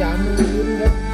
ยามือยิ้มครับ